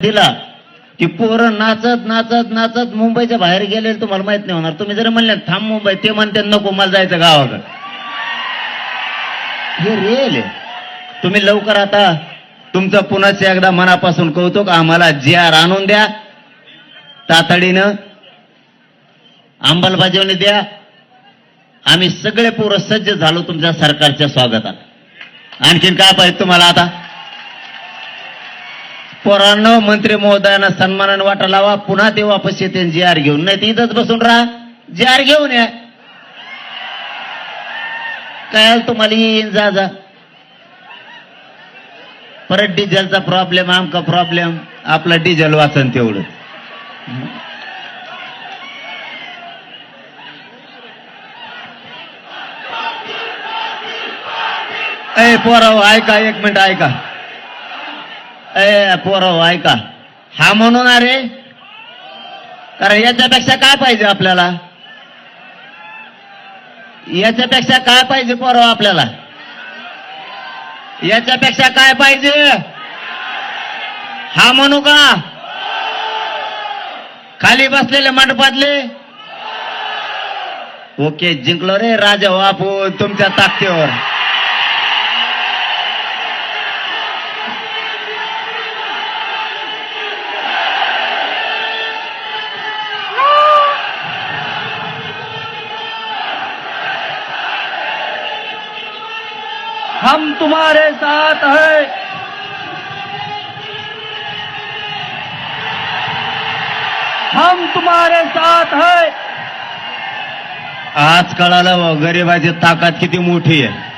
दिला ती पोरं नाचत नाचत नाचत मुंबईच्या बाहेर गेले तुम्हाला माहीत नाही होणार. तुम्ही जर म्हणले थांब मुंबई ते म्हणते नको मला जायचं गावाकडे. हे रेल तुम्ही लवकर आता तुमचं पुन्हाच एकदा मनापासून कौतुक आम्हाला जे आर आणून द्या. तातडीनं अंमलबजावणी द्या. आम्ही सगळे पोरं सज्ज झालो तुमच्या सरकारच्या स्वागतात. आणखीन काय पाहिजे तुम्हाला आता? पोरांनो मंत्री महोदयांना सन्मानाने वाटा लावा. पुन्हा ते वापस येते जी आर घेऊन. नाही इथंच बसून राहा. जी आर घेऊन या. काय तुम्हाला? येईन जा जा. परत डिझेलचा प्रॉब्लेम आमका प्रॉब्लेम आपला डिझेल वाचन तेवढं. ए पोराव ऐका एक मिनिट ऐका. ए पोराव ऐका. हा म्हणून अरे? कारण याच्यापेक्षा काय पाहिजे आपल्याला? याच्यापेक्षा काय पाहिजे पोराव आपल्याला? याच्यापेक्षा काय पाहिजे? हा म्हणू का? खाली बसलेले मंडपातले? ओके जिंकलो रे राजा हो बापू तुमच्या ताकदीवर. हम तुम्हारे साथ है। हम तुम्हारे साथ है। आज कळालं गरिबाची ताकद किती मोठी आहे.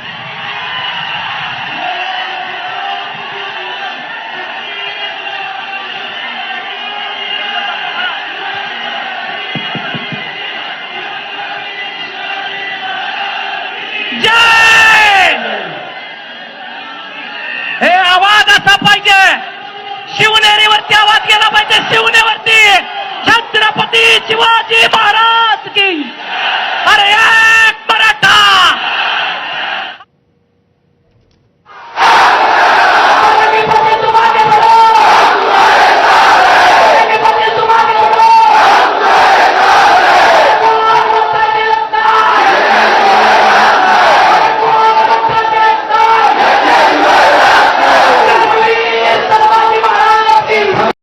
केला पाहिजे शिवनेवरती. छत्रपती शिवाजी महाराज की